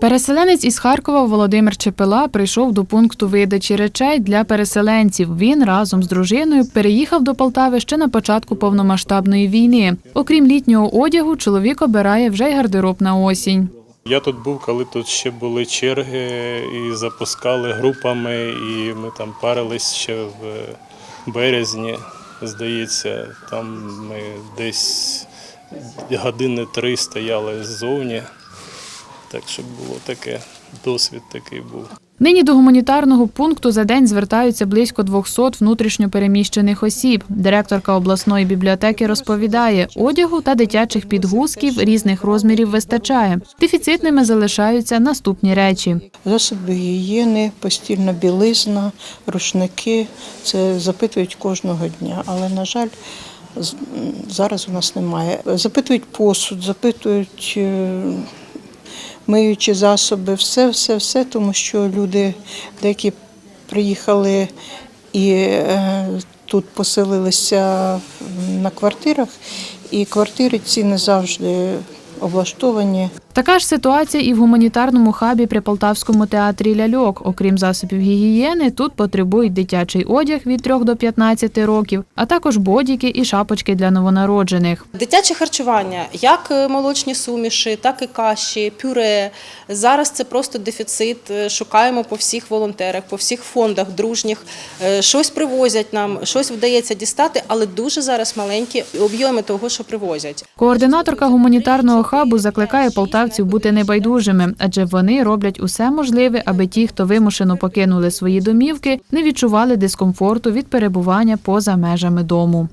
Переселенець із Харкова Володимир Чепела прийшов до пункту видачі речей для переселенців. Він разом з дружиною переїхав до Полтави ще на початку повномасштабної війни. Окрім літнього одягу, чоловік обирає вже й гардероб на осінь. Я тут був, коли тут ще були черги і запускали групами, і ми там парились ще в березні. Здається, там ми десь години три стояли ззовні. Так що було таке, досвід такий був. Нині до гуманітарного пункту за день звертаються близько 200 внутрішньо переміщених осіб. Директорка обласної бібліотеки розповідає, одягу та дитячих підгузків різних розмірів вистачає. Дефіцитними залишаються наступні речі. Засоби гігієни, постільна білизна, рушники. Це запитують кожного дня. Але, на жаль, з- зараз у нас немає. Запитують посуд, запитують е, миючі засоби, все, все, все, тому що люди деякі приїхали і е, тут поселилися на квартирах, і квартири ці не завжди облаштовані. Така ж ситуація і в гуманітарному хабі при Полтавському театрі ляльок. Окрім засобів гігієни, тут потребують дитячий одяг від 3 до 15 років, а також бодіки і шапочки для новонароджених. Дитяче харчування, як е, молочні суміші, так і каші, пюре. Зараз це просто дефіцит. Е, Шукаємо по всіх волонтерах, по всіх фондах дружніх. Е, Щось привозять нам, щось вдається дістати, але дуже зараз маленькі об'єми того, що привозять. Координаторка гуманітарного хабу закликає полтавців бути небайдужими, адже вони роблять усе можливе, аби ті, хто вимушено покинули свої домівки, не відчували дискомфорту від перебування поза межами дому.